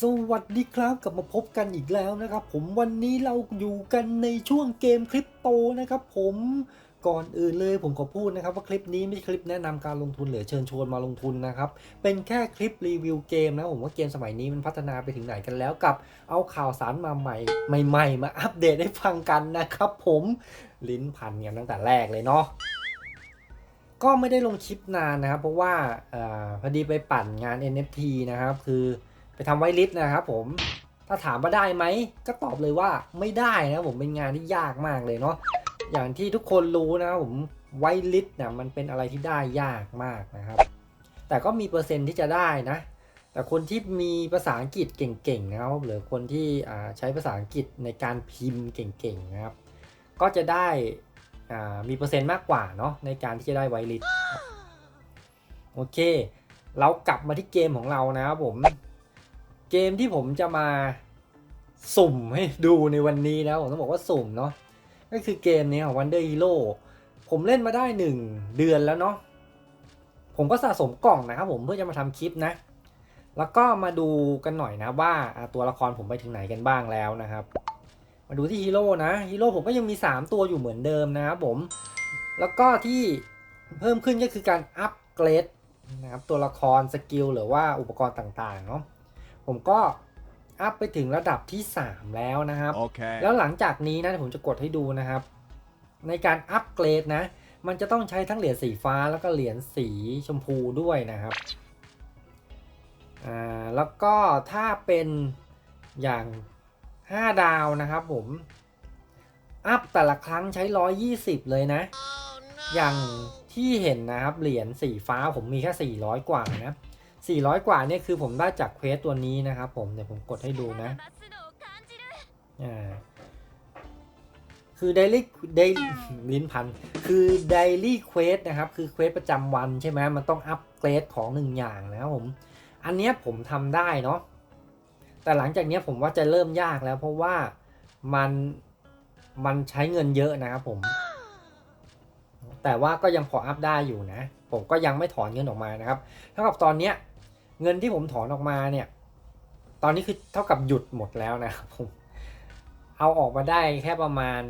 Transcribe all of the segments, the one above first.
สวัสดีครับกลับมาพบกันอีกแล้วนะครับ ผมวันนี้เราอยู่กันในช่วงเกมคริปโตนะครับผมก่อนอื่นเลยผมขอพูดนะครับว่าคลิปนี้ไม่ใช่คลิปแนะนำการลงทุนหรือเชิญชวนมาลงทุนนะครับ เป็นแค่คลิปรีวิวเกมนะผมว่าเกมสมัยนี้มันพัฒนาไปถึงไหนกันแล้วกับ เอาข่าวสารมาใหม่ใหม่ๆมาอัปเดตให้ฟังกันนะครับผมลิ้นพันกันตั้งแต่แรกเลยเนาะก็ไม่ได้ลงคลิปนานนะครับ เพราะว่าอาพอดีไปปั่นงาน NFT นะครับคือ ไปทำไวลิสต์นะครับผมถ้าถามว่าได้ไหมก็ตอบเลยว่าไม่ได้นะผมเป็นงานที่ยากมากเลยเนาะอย่างที่ทุกคนรู้นะครับผมไวลิสต์เนี่ยมันเป็นอะไรที่ได้ยากมากนะครับ แต่ก็มีเปอร์เซ็นต์ที่จะได้นะ แต่คนที่มีภาษาอังกฤษเก่งๆนะครับหรือคนที่ใช้ภาษาอังกฤษในการพิมพ์เก่งๆนะครับ ก็จะได้มีเปอร์เซ็นต์มากกว่าเนาะในการที่จะได้ไวลิสโอเค เรากลับมาที่เกมของเรานะครับผม เกมที่ผมจะมาสุ่มให้ดูในวันนี้นะผมต้องบอกว่าสุ่มเนาะก็คือเกมนี้ของ Wonder Hero ผมเล่นมาได้ 1 เดือนแล้วเนาะผมก็สะสมกล่องนะครับผมเพื่อจะมาทำคลิปนะ แล้วก็มาดูกันหน่อยนะว่าอ่าตัวละครผมไปถึงไหนกันบ้างแล้วนะครับ มาดูที่ฮีโร่นะฮีโร่ผมก็ยังมี 3 ตัวอยู่เหมือนเดิมนะครับผม แล้วก็ที่เพิ่มขึ้นก็คือการอัปเกรดนะครับตัวละครสกิลหรือว่าอุปกรณ์ต่างๆเนาะ ผมก็อัพไปถึงระดับที่ 3 แล้วนะครับ Okay. แล้วหลังจากนี้นะผมจะกดให้ดูนะครับ ในการอัปเกรดนะ มันจะต้องใช้ทั้งเหรียญสีฟ้าแล้วก็เหรียญสีชมพูด้วยนะครับอ่าแล้วก็ถ้าเป็นอย่าง 5 ดาวนะครับผม อัพแต่ละครั้งใช้ 120 เลยนะอย่างที่เห็นนะครับเหรียญสีฟ้าผมมีแค่ 400 กว่านะ 400 กว่าเนี่ยคือผมได้จากเควสตัวนี้นะครับผมเดี๋ยวผมกดให้ดูนะอ่าคือ daily daily ลิ้นพัน คือ daily quest นะครับ คือเควสประจำวันใช่ไหมมันต้องอัปเกรดของหนึ่งอย่างนะครับผม อันเนี้ยผมทำได้เนาะแต่หลังจากเนี้ยผมว่าจะเริ่มยากแล้วเพราะว่ามันมันใช้เงินเยอะนะครับผม แต่ว่าก็ยังพออัพได้อยู่นะ ผมก็ยังไม่ถอนเงินออกมานะครับ เท่ากับตอนเนี้ยเงินที่ผมถอนออกมาเนี่ย ตอนนี้คือเท่ากับหยุดหมดแล้วนะครับผม เอาออกมาได้แค่ประมาณ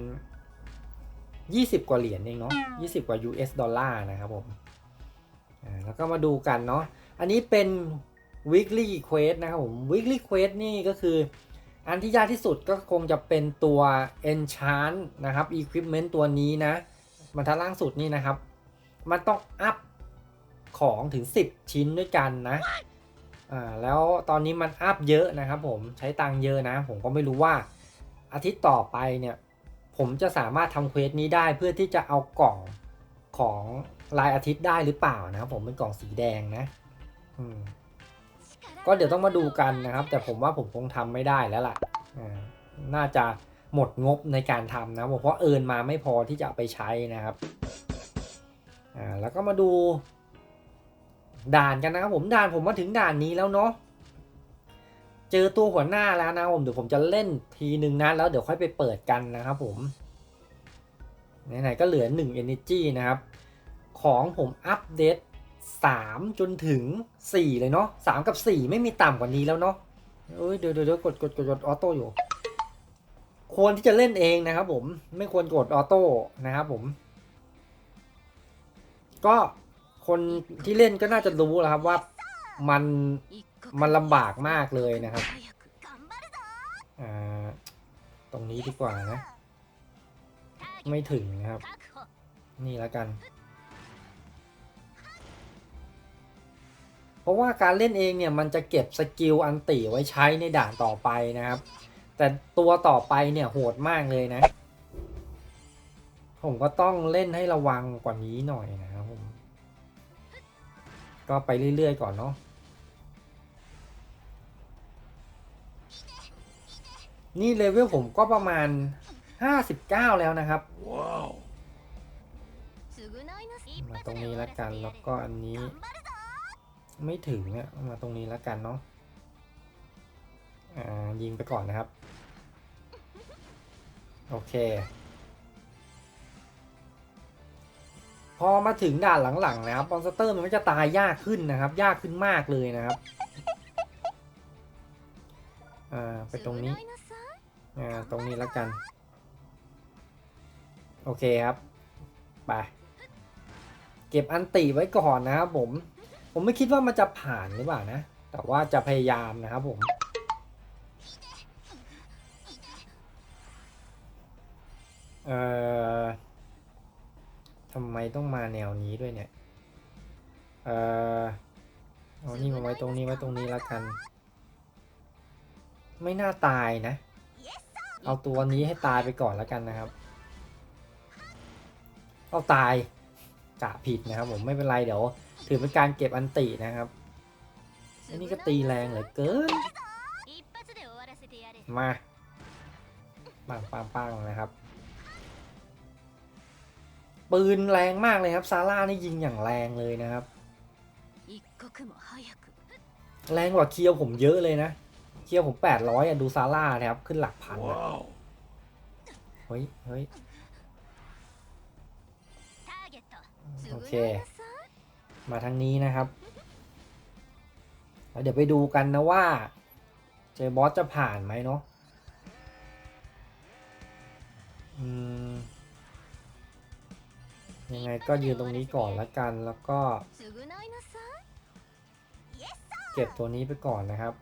20 กว่าเหรียญเองเนาะ20 กว่า US ดอลลาร์นะครับผม อ่า แล้วก็มาดูกันเนาะ อันนี้เป็น weekly quest นะครับผม weekly quest นี่ก็คือ อันที่ยากที่สุดก็คงจะเป็นตัว enchant นะครับ equipment ตัวนี้นะ บรรทัดล่างสุดนี่นะครับ มันต้องอัพของถึง 10 ชิ้นด้วยกันนะอ่าแล้วตอนนี้มันอัพเยอะนะครับ ผมใช้ตังเยอะนะ ผมก็ไม่รู้ว่าอาทิตย์ต่อไปเนี่ยผมจะสามารถทำเควสนี้ได้เพื่อที่จะเอากล่องของรายอาทิตย์ได้หรือเปล่านะครับผมเป็นกล่องสีแดงนะอืมก็เดี๋ยวต้องมาดูกันนะครับ แต่ผมว่าผมคงทำไม่ได้แล้วล่ะอ่าน่าจะ หมดงบในการทำนะเพราะเอินมาไม่พอที่จะไปใช้นะครับอ่าแล้วก็มาดูด่านกันนะครับผมด่านผมมาถึงด่านนี้แล้วเนาะเจอตัวหัวหน้าแล้วนะผมเดี๋ยวผมจะเล่นทีหนึ่งนะแล้วเดี๋ยวค่อยไปเปิดกันนะครับผมไหนๆก็เหลือ1 energy นะครับ ของผมอัปเดต3 จนถึง 4 เลยเนาะ3 กับ 4 ไม่มีต่ำกว่านี้แล้วเนาะเอ้ยเดี๋ยวเดี๋ยวกดกดกดออโต้อยู่ ควรที่จะเล่นเองนะครับผมไม่ควรกดออโต้นะครับผม ก็คนที่เล่นก็น่าจะรู้แล้วครับว่ามันมันลำบากมากเลยนะครับตรงนี้ดีกว่านะ ไม่ถึงนะครับ นี่แล้วกัน เพราะว่าการเล่นเองเนี่ยมันจะเก็บสกิลอันติไว้ใช้ในด่านต่อไปนะครับ แต่ตัวต่อไปเนี่ยโหดมากเลยนะ ผมก็ต้องเล่นให้ระวังกว่านี้หน่อยนะครับผม ก็ไปเรื่อยๆก่อนเนาะนี่เลเวลผมก็ประมาณ 59 แล้วนะครับ Wow. มาตรงนี้แล้วกันแล้วก็อันนี้ ไม่ถึงอะมาตรงนี้แล้วกันเนาะอ่า ยิงไปก่อนนะครับ โอเค พอมาถึงด่านหลังๆนะครับมอนสเตอร์มันก็จะตายยากขึ้นนะครับ ยากขึ้นมากเลยนะครับอ่าไปตรงนี้อ่าตรงนี้แล้วกัน โอเคครับ ไปเก็บอันติไว้ก่อนนะครับผม ผมไม่คิดว่ามันจะผ่านหรือเปล่านะ แต่ว่าจะพยายามนะครับผม เอ่อทำไมต้องมาแนวนี้ด้วยเนี่ย เอ่อเอานี่มาไว้ตรงนี้ไว้ตรงนี้แล้วกัน ไม่น่าตายนะ เอาตัวนี้ให้ตายไปก่อนแล้วกันนะครับ เอาตายกะผิดนะครับผมไม่เป็นไรเดี๋ยว ถือเป็นการเก็บอันตินะครับอันนี้ก็ตีแรงเหลือเกิน มาปังปังปังนะครับ ปืนแรงมากเลยครับซาร่านี่ยิงอย่างแรงเลยนะครับ แรงกว่าเคียวผมเยอะเลยนะ เคียวผมแปดร้อยอะดูซาร่านะครับ ขึ้นหลักพันอะ Wow. เฮ้ยเฮ้ยโอเค มาทางนี้นะครับแล้วเดี๋ยวไปดูกันนะว่า เจอบอสจะผ่านไหมเนาะอืม ยังไงก็ยืนตรงนี้ก่อนละกันแล้วก็ เก็บตัวนี้ไปก่อนนะครับ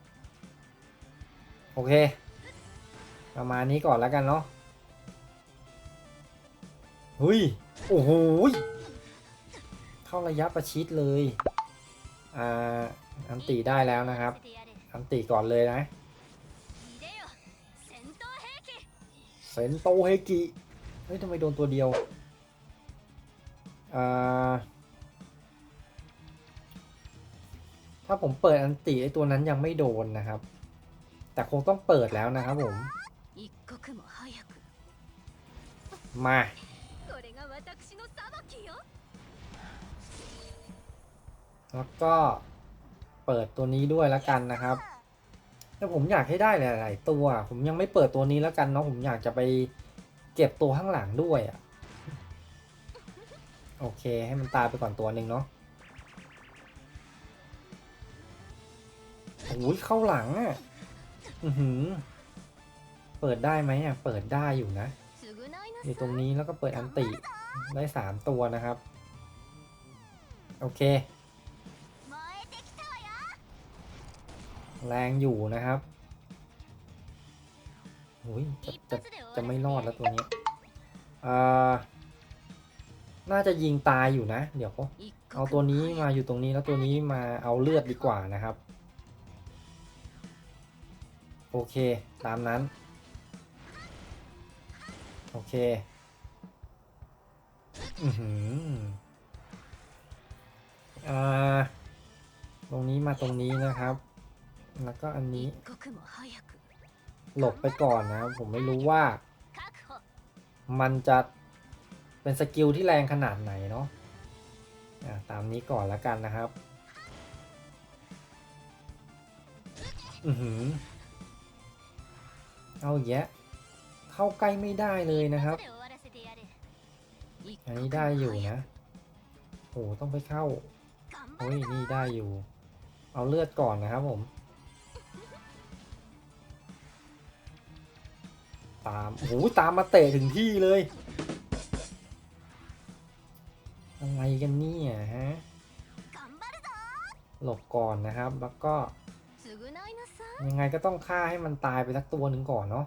โอเค ประมาณนี้ก่อนล้วกันเนาะเฮ้ย โอ้โหเข้าระยะประชิดเลย อ่า อันตีได้แล้วนะครับ อันตีก่อนเลยนะเซนโตเฮกิเฮ้ยทำไมโดนตัวเดียว ถ้าผมเปิดอันติไอตัวนั้นยังไม่โดนนะครับ แต่คงต้องเปิดแล้วนะครับผม มาแล้วก็เปิดตัวนี้ด้วยแล้วกันนะครับ แต่ผมอยากให้ได้หลาย ๆ ตัว ผมยังไม่เปิดตัวนี้แล้วกันเนาะ ผมอยากจะไปเก็บตัวข้างหลังด้วยอะ่ะ โอเค ให้มันตายไปก่อนตัวหนึ่งเนาะโอ้ยเข้าหลังอะ่ะอือหือ เปิดได้ไหมอะ เปิดได้อยู่นะ อยู่ตรงนี้แล้วก็เปิดอันติ ได้สามตัวนะครับ โอเค แรงอยู่นะครับโอ้ยจะจะจะไม่รอดแล้วตัวนี้อ่อ น่าจะยิงตายอยู่นะ เดี๋ยวเอาตัวนี้มาอยู่ตรงนี้แล้วตัวนี้มาเอาเลือดดีกว่านะครับ โอเค ตามนั้น โอเค อือหืออ่าตรงนี้มาตรงนี้นะครับ แล้วก็อันนี้ หลบไปก่อนนะครับ ผมไม่รู้ว่า มันจะ เป็นสกิลที่แรงขนาดไหนเนาะตามนี้ก่อนแล้วกันนะครับ อือหือ เอาแยะ เข้าใกล้ไม่ได้เลยนะครับ อันนี้ได้อยู่นะโอ้ต้องไปเข้าโอ้ยนี่ได้อยู่ เอาเลือดก่อนนะครับผม ตามโอ้โหตามมาเตะถึงที่เลย อะไรกันเนี่ยฮะ หลบก่อนนะครับ แล้วก็ยังไงก็ต้องฆ่าให้มันตายไปสักตัวหนึ่งก่อนเนาะ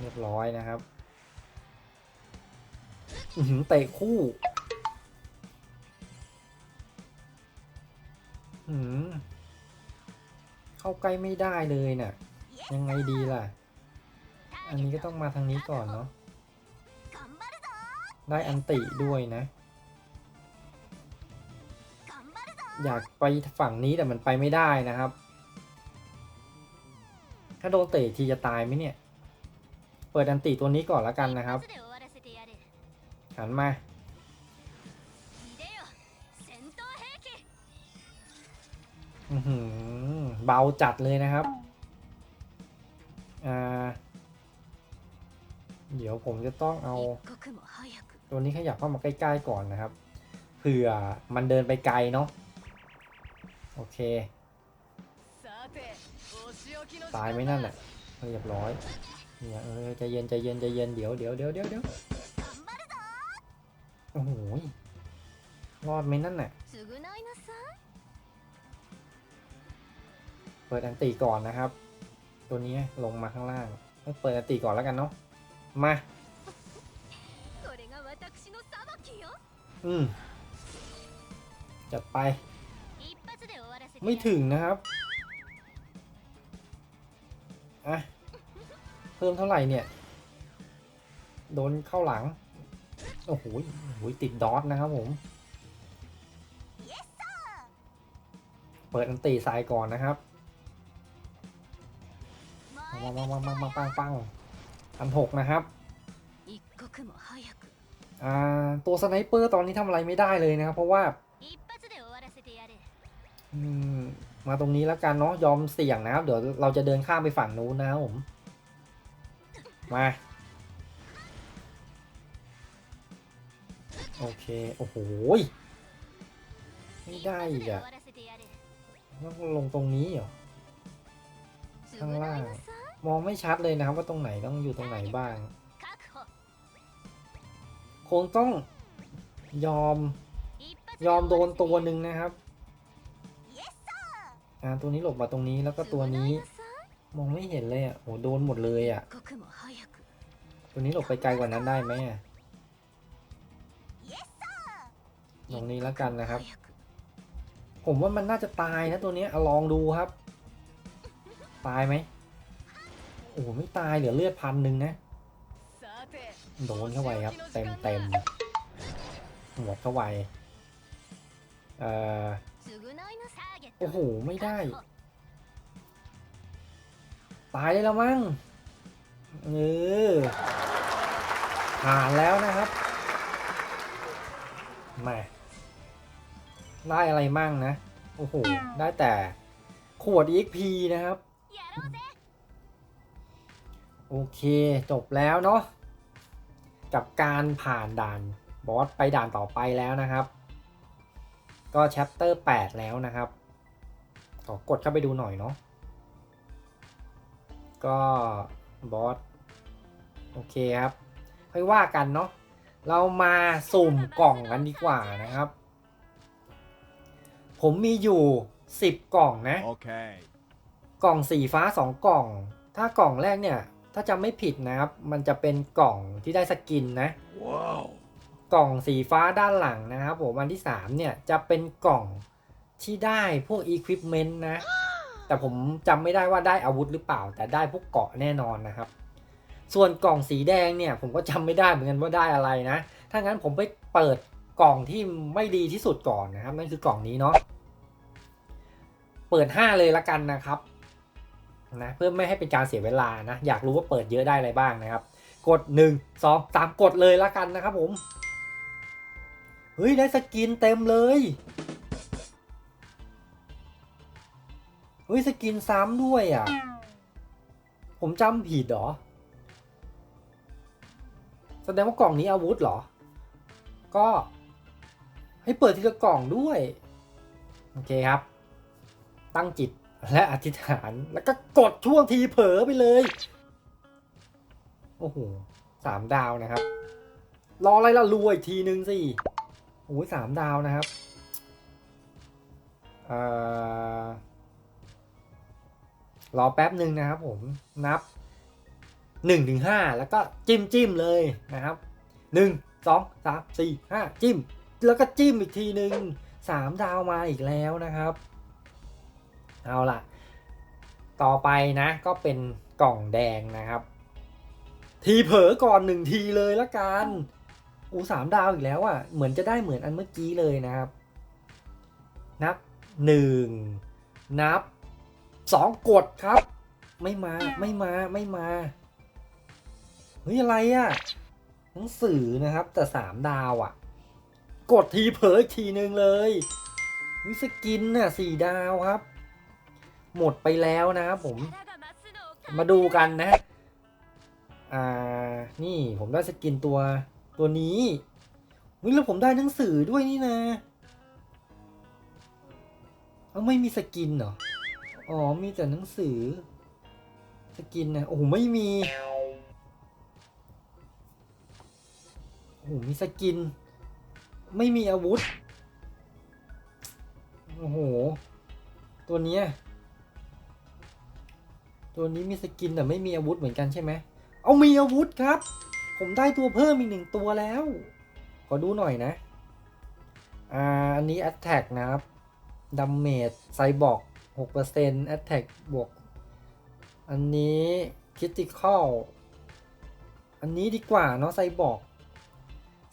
เรียบร้อยนะครับหือเตะคู่อืมเข้าใกล้ไม่ได้เลยน่ะ ยังไงดีล่ะ อันนี้ก็ต้องมาทางนี้ก่อนเนาะ ได้อันติด้วยนะ อยากไปฝั่งนี้แต่มันไปไม่ได้นะครับ ถ้าโดนเตะทีจะตายไหมเนี่ย เปิดอันติตัวนี้ก่อนแล้วกันนะครับ หันมา เบาจัดเลยนะครับ อ่า เดี๋ยวผมจะต้องเอาตัวนี้ขยับเข้ามาใกล้ๆก่อนนะครับ เผื่อมันเดินไปไกลเนาะ โอเค ตายไหมนั่นแหละเรียบร้อยเนี่ยเออใจเย็นใจเย็นใจเย็นเดี๋ยวเดี๋ยวเดี๋ยวเดี๋ยวเดี๋ยวโอ้โหรอดไหมนั่นน่ะเปิดอันตีก่อนนะครับ ตัวนี้ลงมาข้างล่างต้งเปิดอันตีก่อนแล้วกันเนาะมาอืมจัดไป ไม่ถึงนะครับ อะ เพิ่มเท่าไหร่เนี่ย โดนเข้าหลัง โอ้โหติดดอทนะครับผม เปิดอันตีสายก่อนนะครับปังปังปังปังปังปังปังพันหกนะครับตัวสไนเปอร์ตอนนี้ทำอะไรไม่ได้เลยนะครับ เพราะว่า มาตรงนี้แล้วกันเนาะยอมเสี่ยงนะครับเดี๋ยวเราจะเดินข้ามไปฝั่งนู้นนะครับผมมาโอเคโอ้โหไม่ได้อีกอะต้องลงตรงนี้เหรอข้างล่างมองไม่ชัดเลยนะครับว่าตรงไหนต้องอยู่ตรงไหนบ้าง คงต้องยอมยอมโดนตัวหนึ่งนะครับ อ่าตัวนี้หลบมาตรงนี้แล้วก็ตัวนี้มองไม่เห็นเลยอะโหโดนหมดเลยอะ ตัวนี้หลบไปไกลกว่านั้นได้ไหมตรงนี้แล้วกันนะครับ ผมว่ามันน่าจะตายนะตัวนี้ลองดูครับ ตายไหมโอ้ไม่ตายเหลือเลือดพันหนึ่งนะโดนเข้าไปครับ เต็มเต็มหมดเข้าไปเอ่อ โอ้โห ไม่ได้ ตายได้แล้วมั้งเออผ่านแล้วนะครับมาได้อะไรมั่งนะ โอ้โห ได้แต่ขวด EXP นะครับ โอเค จบแล้วเนาะ กับการผ่านด่านบอสไปด่านต่อไปแล้วนะครับ ก็แชปเตอร์8แล้วนะครับขอกดเข้าไปดูหน่อยเนาะก็บอสโอเคครับค่อยว่ากันเนาะเรามาสุ่มกล่องกันดีกว่านะครับ ผมมีอยู่ 10 กล่องนะ Okay. กล่องสีฟ้าสองกล่อง ถ้ากล่องแรกเนี่ย ถ้าจำไม่ผิดนะครับ มันจะเป็นกล่องที่ได้สกินนะ Whoa. กล่องสีฟ้าด้านหลังนะครับผมอันที่ 3 เนี่ย จะเป็นกล่องที่ได้พวก Equipment นะ แต่ผมจำไม่ได้ว่าได้อาวุธหรือเปล่า แต่ได้พวกเกาะแน่นอนนะครับ ส่วนกล่องสีแดงเนี่ย ผมก็จำไม่ได้เหมือนกันว่าได้อะไรนะ ถ้างั้นผมไปเปิดกล่องที่ไม่ดีที่สุดก่อนนะครับ นั่นคือกล่องนี้เนาะเปิด 5 เลยละกันนะครับนะเพื่อไม่ให้เป็นการเสียเวลานะ อยากรู้ว่าเปิดเยอะได้อะไรบ้างนะครับ กด 1 2 3 กดเลยละกันนะครับผม เฮ้ย ได้สกินเต็มเลย เฮ้ย สกินซ้ำด้วยอะ ผมจำผิดหรอ แสดงว่ากล่องนี้อาวุธเหรอ ก็ ให้เปิดทีละกล่องด้วย โอเคครับ ตั้งจิตและอธิษฐานแล้วก็กดช่วงทีเผลอไปเลย โอ้โหสามดาวนะครับ รออะไรล่ะรวยอีกทีนึงสิ อ้ยสามดาวนะครับอรอแป๊บหนึ่งนะครับผมนับหนึ่งถึงห้าแล้วก็จิ้มจิ้มเลยนะครับหนึ่งสองสามสี่ห้าจิ้ม แล้วก็จิ้มอีกทีหนึ่งสามดาวมาอีกแล้วนะครับ เอาล่ะ ต่อไปนะก็เป็นกล่องแดงนะครับ ทีเผลอก่อนหนึ่งทีเลยละกัน อูสามดาวอีกแล้วอะ เหมือนจะได้เหมือนอันเมื่อกี้เลยนะครับ นับหนึ่งนับสองกดครับ ไม่มาไม่มาไม่มาเฮ้ยอะไรอะหนังสือนะครับ แต่สามดาวอะ กดทีเผลออทีหนึ่งเลยวิสกินน่ะสี่ดาวครับ หมดไปแล้วนะครับผม มาดูกันนะ อ่า นี่ผมได้สกินตัว ตัวนี้วิแล้วผมได้หนังสือด้วยนี่นะเอาไม่มีสกินเหรอ อ๋อ มีแต่หนังสือ สกินนะ โอ้โห ไม่มี โอ้โห มีสกิน ไม่มีอาวุธ โอ้โห ตัวนี้ ตัวนี้มีสกินแต่ไม่มีอาวุธเหมือนกันใช่ไหม เอามีอาวุธครับ ผมได้ตัวเพิ่มอีกหนึ่งตัวแล้ว ขอดูหน่อยนะ อ่า อันนี้ Attack นะครับดัมเมจไซบอร์ก6% Attack บวก อันนี้ Critical อันนี้ดีกว่าเนาะไซบอร์ก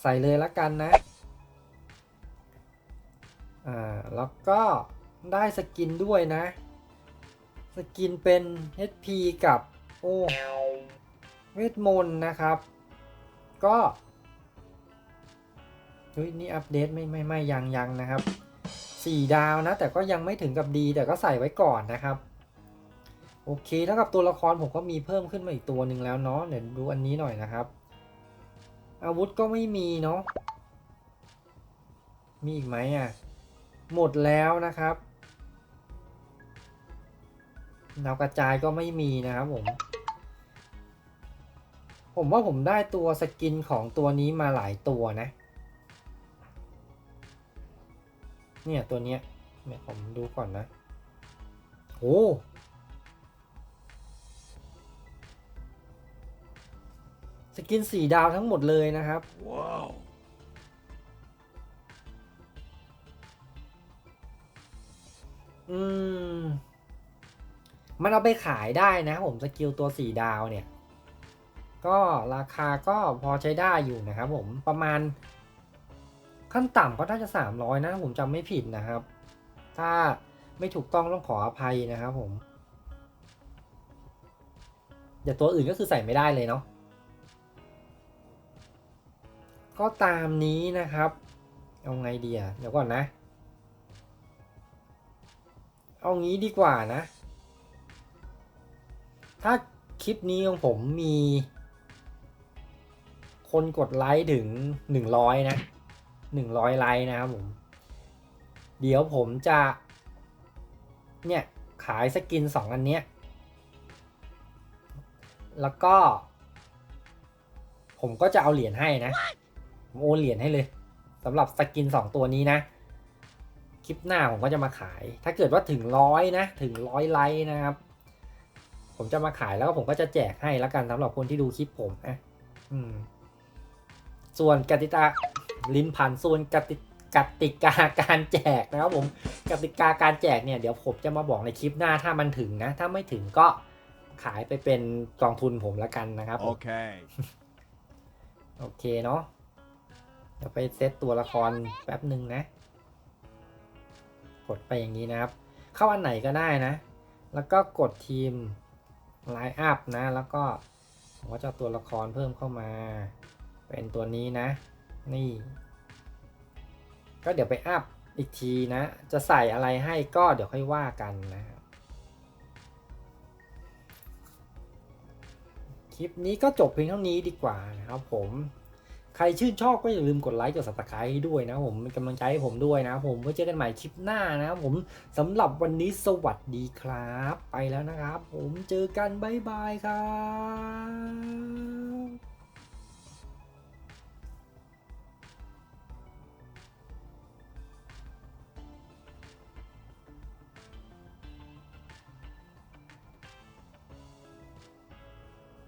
ใส่เลยละกันนะ อ่า แล้วก็ได้สกินด้วยนะ สกินเป็น HP กับ โอ้เวทมนต์นะครับ ก็เฮ้ยนี่อัปเดตไม่ไม่ไม่ยังยังนะครับสี่ดาวนะ แต่ก็ยังไม่ถึงกับดี แต่ก็ใส่ไว้ก่อนนะครับ โอเคแล้วกับตัวละครผมก็มีเพิ่มขึ้นมาอีกตัวหนึ่งแล้วเนาะเดี๋ยวดูอันนี้หน่อยนะครับ อาวุธก็ไม่มีเนาะมีอีกไหมอะ หมดแล้วนะครับดาวกระจายก็ไม่มีนะครับผม ผมว่าผมได้ตัวสกินของตัวนี้มาหลายตัวนะ เนี่ยตัวเนี้ยเนี่ยผมดูก่อนนะโอ้สกินสี่ดาวทั้งหมดเลยนะครับ Wow. อืม มันเอาไปขายได้นะผมสกิลตัวสี่ดาวเนี่ย ก็ราคาก็พอใช้ได้อยู่นะครับผมประมาณ ขั้นต่ำก็น่าจะสามร้อยนะถ้าผมจำไม่ผิดนะครับ ถ้าไม่ถูกต้องต้องขออภัยนะครับผมแต่ตัวอื่นก็คือใส่ไม่ได้เลยเนาะก็ตามนี้นะครับ เอาไงดีอะเดี๋ยวก่อนนะ เอางี้ดีกว่านะ ถ้าคลิปนี้ของผมมี คนกดไลค์ถึงหนึ่งร้อยนะหนึ่งร้อยไลค์นะครับผม เดี๋ยวผมจะ เนี่ย ขายสกินสองอันเนี้ย แล้วก็ ผมก็จะเอาเหรียญให้นะ ผมโอนเหรียญให้เลยสำหรับสกินสองตัวนี้นะ คลิปหน้าผมก็จะมาขาย ถ้าเกิดว่าถึงร้อยนะ ถึงร้อยไลค์นะครับ ผมจะมาขายแล้วก็ผมก็จะแจกให้แล้วกันสำหรับคนที่ดูคลิปผมนะ อืม ส่วนกติกาลิ้นพันส่วนกติกติกาการแจกนะครับผมกติกาการแจกเนี่ยเดี๋ยวผมจะมาบอกในคลิปหน้าถ้ามันถึงนะ ถ้าไม่ถึงก็ขายไปเป็นกองทุนผมละกันนะครับผม Okay. โอเคเนาะเดี๋ยวไปเซตตัวละครแป๊บหนึ่งนะ กดไปอย่างนี้นะครับ เข้าอันไหนก็ได้นะ แล้วก็กดทีมไลน์อัพนะ แล้วก็ผมก็จะเอาตัวละครเพิ่มเข้ามา เป็นตัวนี้นะ นี่ ก็เดี๋ยวไปอัพอีกทีนะ จะใส่อะไรให้ก็เดี๋ยวค่อยว่ากันนะครับคลิปนี้ก็จบเพียงเท่านี้ดีกว่านะครับผมใครชื่นชอบก็อย่าลืมกดไลค์กด subscribe ด้วยนะผมเป็นกำลังใจให้ผมด้วยนะผมไว้เจอกันใหม่คลิปหน้านะครับผมสำหรับวันนี้สวัสดีครับ ไปแล้วนะครับ ผมเจอกันบ๊ายบายครับ